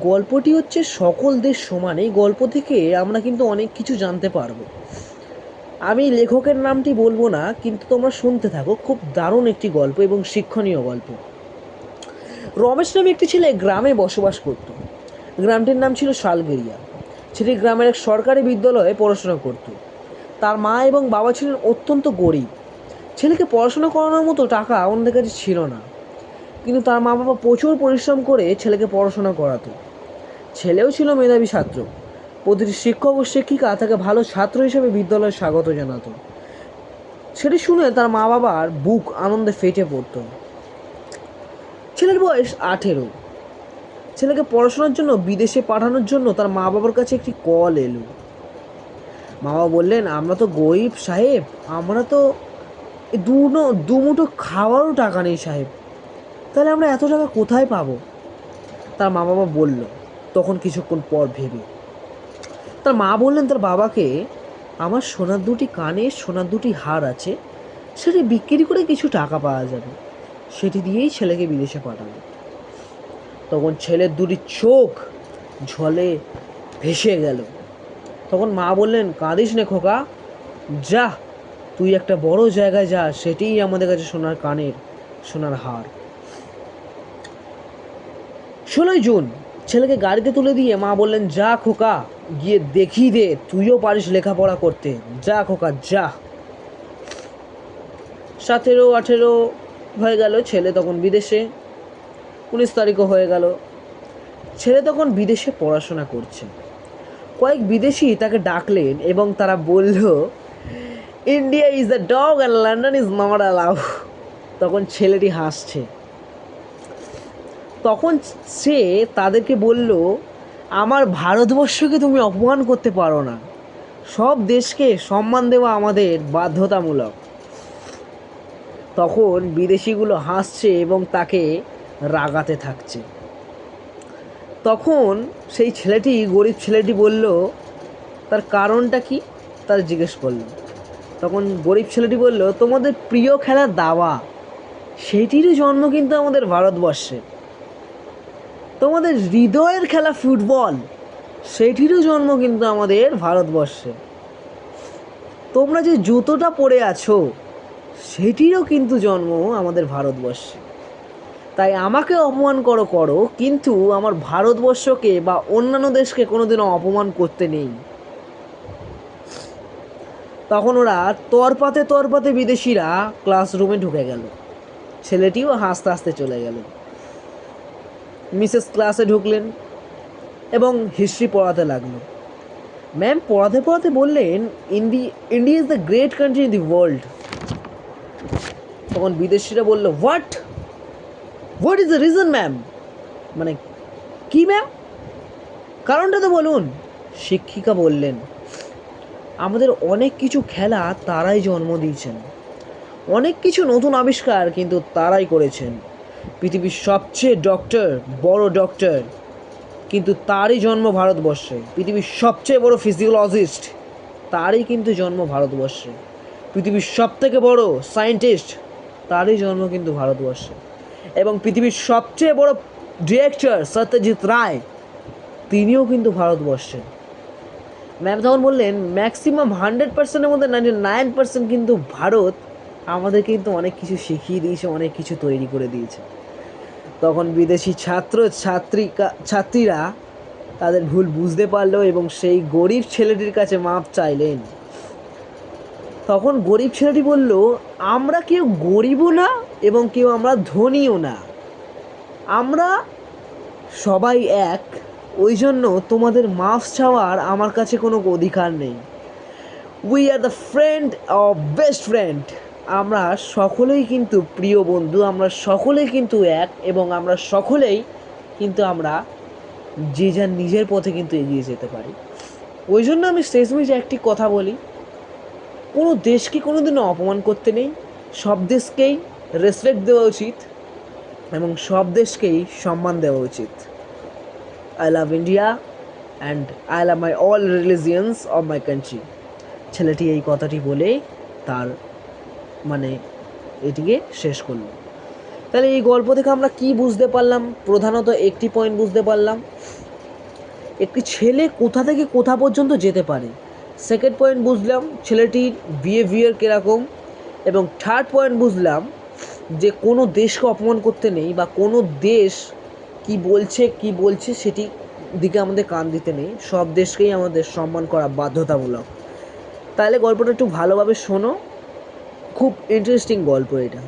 গল্পটি হচ্ছে সকল দেশ সমান। এই গল্প থেকে আমরা কিন্তু অনেক কিছু জানতে পারব। আমি লেখকের নামটি বলব না, কিন্তু তোমরা শুনতে থাকো। খুব দারুণ একটি গল্প এবং শিক্ষণীয় গল্প। রমেশ নামে একটি ছেলে গ্রামে বসবাস করত। গ্রামটির নাম ছিল শালগেরিয়া। ছেলে গ্রামের এক সরকারি বিদ্যালয়ে পড়াশোনা করত। তার মা এবং বাবা ছিলেন অত্যন্ত গরিব। ছেলেকে পড়াশোনা করানোর মতো টাকা ওনাদের কাছে ছিল না। কিন্তু তার মা বাবা প্রচুর পরিশ্রম করে ছেলেকে পড়াশোনা করাতো। ছেলেও ছিল মেধাবী ছাত্র। প্রতিটি শিক্ষক ও শিক্ষিকা তাকে ভালো ছাত্র হিসেবে বিদ্যালয়ে স্বাগত জানাতো। সেটি শুনে তার মা বাবার বুক আনন্দে ফেটে পড়তো। ছেলের বয়স আঠেরো। ছেলেকে পড়াশোনার জন্য বিদেশে পাঠানোর জন্য তার মা বাবার কাছে একটি কল এলো। মা বাবা বললেন, আমরা তো গরিব সাহেব, আমরা তো দুনো, দুমুঠো খাওয়ারও টাকা নেই সাহেব। তাহলে আমরা এত টাকা কোথায় পাবো? তার মা বাবা বলল, তখন কিছুক্ষণ পর ভেবে। তার মা বললেন, তার বাবাকে আমার সোনার দুটি কানে সোনার দুটি হার আছে, সেটি বিক্রি করে কিছু টাকা পাওয়া যাবে। সেটি দিয়েই ছেলেকে বিদেশে পাঠাবে। তখন ছেলের দুটি চোখ ঝলে ভেসে গেল। তখন মা বললেন, কাঁদিস নে খোকা। যা, তুই একটা বড় জায়গায় যা, সেটিই আমাদের কাছে সোনার কানের, সোনার হার। ষোলোই জুন ছেলেকে গাড়িতে তুলে দিয়ে মা বললেন, যা খোকা, গিয়ে দেখি দে, তুইও পারিস লেখাপড়া করতে। যা খোকা, যা। সতেরো, আঠেরো হয়ে গেল ছেলে তখন বিদেশে, উনিশ তারিখও হয়ে গেল। ছেলে তখন বিদেশে পড়াশোনা করছে। কয়েক বিদেশি তাকে ডাকলেন এবং তারা বলল India is the dog and London is not allow তখন ছেলেটি হাসছে। তখন সে তাদেরকে বলল, আমার ভারতবর্ষকে তুমি অপমান করতে পারো না। সব দেশকে সম্মান দেওয়া আমাদের বাধ্যতামূলক। তখন বিদেশিগুলো হাসছে এবং তাকে রাগাতে থাকছে। তখন সেই ছেলেটি, গরিব ছেলেটি বলল, তার কারণটা কি? তার জিজ্ঞেস করল। তখন গরিব ছেলেটি বলল, তোমাদের প্রিয় খেলা দাবা সেটিরও জন্ম কিন্তু আমাদের ভারতবর্ষে। তোমাদের হৃদয়ের খেলা ফুটবল, সেটিরও জন্ম কিন্তু আমাদের ভারতবর্ষে। তোমরা যে জুতোটা পরে আছো, সেটিরও কিন্তু জন্ম আমাদের ভারতবর্ষে। তাই আমাকে অপমান করো করো, কিন্তু আমার ভারতবর্ষকে বা অন্যান্য দেশকে কোনোদিনও অপমান করতে নেই। তখন ওরা তরপাতে তরপাতে বিদেশিরা ক্লাসরুমে ঢুকে গেল। ছেলেটিও হাসতে হাসতে চলে গেল। মিসেস ক্লাসে ঢুকলেন এবং হিস্ট্রি পড়াতে লাগল। ম্যাম, পড়াতে পড়াতে বললেন, Indi, India is the great country in the world. তখন বিদেশিরা বলল, what? What is the reason, ma'am? মানে কি, ম্যাম? কারণটা তো বলুন। শিক্ষিকা বললেন, আমাদের অনেক কিছু খেলা তারাই জন্ম দিয়েছেন। অনেক কিছু নতুন আবিষ্কার কিন্তু তারাই করেছেন। পৃথিবীর সবচেয়ে ডক্টর বড় ডক্টর কিন্তু তারই জন্ম ভারতবর্ষে। পৃথিবীর সবচেয়ে বড় ফিজিওলজিস্ট তারই কিন্তু জন্ম ভারতবর্ষে। পৃথিবীর সবথেকে বড় সায়েন্টিস্ট তারই জন্ম কিন্তু ভারতবর্ষে। এবং পৃথিবীর সবচেয়ে বড় ডিরেক্টর সত্যজিৎ রায়, তিনিও কিন্তু ভারতবর্ষে। ম্যাম তখন বললেন ম্যাক্সিমাম হান্ড্রেড পার্সেন্টের মধ্যে নাইনটি নাইন পার্সেন্ট কিন্তু ভারত আমাদের কিন্তু অনেক কিছু শিখিয়ে দিয়েছে, অনেক কিছু তৈরি করে দিয়েছে। তখন বিদেশি ছাত্র, ছাত্রিকা, ছাত্রীরা তাদের ভুল বুঝতে পারল এবং সেই গরিব ছেলেটির কাছে মাপ চাইলেন। তখন গরিব ছেলেটি বলল, আমরা কেউ গরিবও না এবং কেউ আমরা ধনীও না। আমরা সবাই এক। ওই জন্য তোমাদের মাফ চাওয়ার আমার কাছে কোনো অধিকার নেই। We are the friend of best friend আমরা সকলেই কিন্তু প্রিয় বন্ধু, আমরা সকলেই কিন্তু এক এবং আমরা সকলেই কিন্তু আমরা যে যার নিজের পথে কিন্তু এগিয়ে যেতে পারি। ওই জন্য আমি শেষমেশ একটি কথা বলি, কোনো দেশকে কোনো দিনও অপমান করতে নেই, সব দেশকেই রেসপেক্ট দেওয়া উচিত এবং সব দেশকেই সম্মান দেওয়া উচিত। I love India and I love my all religions of my country ছেলেটি এই কথাটি বলে তার মানে এটিকে শেষ করল। তাহলে এই গল্প থেকে আমরা কি বুঝতে পারলাম? প্রধানত একটি পয়েন্ট বুঝতে পারলাম। একটি ছেলে কোথা থেকে কোথা পর্যন্ত যেতে পারে? সেকেন্ড পয়েন্ট বুঝলাম ছেলেটির বিহেভিয়ার কীরকম এবং থার্ড পয়েন্ট বুঝলাম যে কোনো দেশকে অপমান করতে নেই বা কোনো দেশ কি বলছে কি বলছে সেটি দিকে আমাদের কান দিতে নেই। সব দেশকেই আমাদের সম্মান করা বাধ্যতামূলক। তাহলে গল্পটা একটু ভালোভাবে শোনো। খুব ইন্টারেস্টিং গল্প এটা।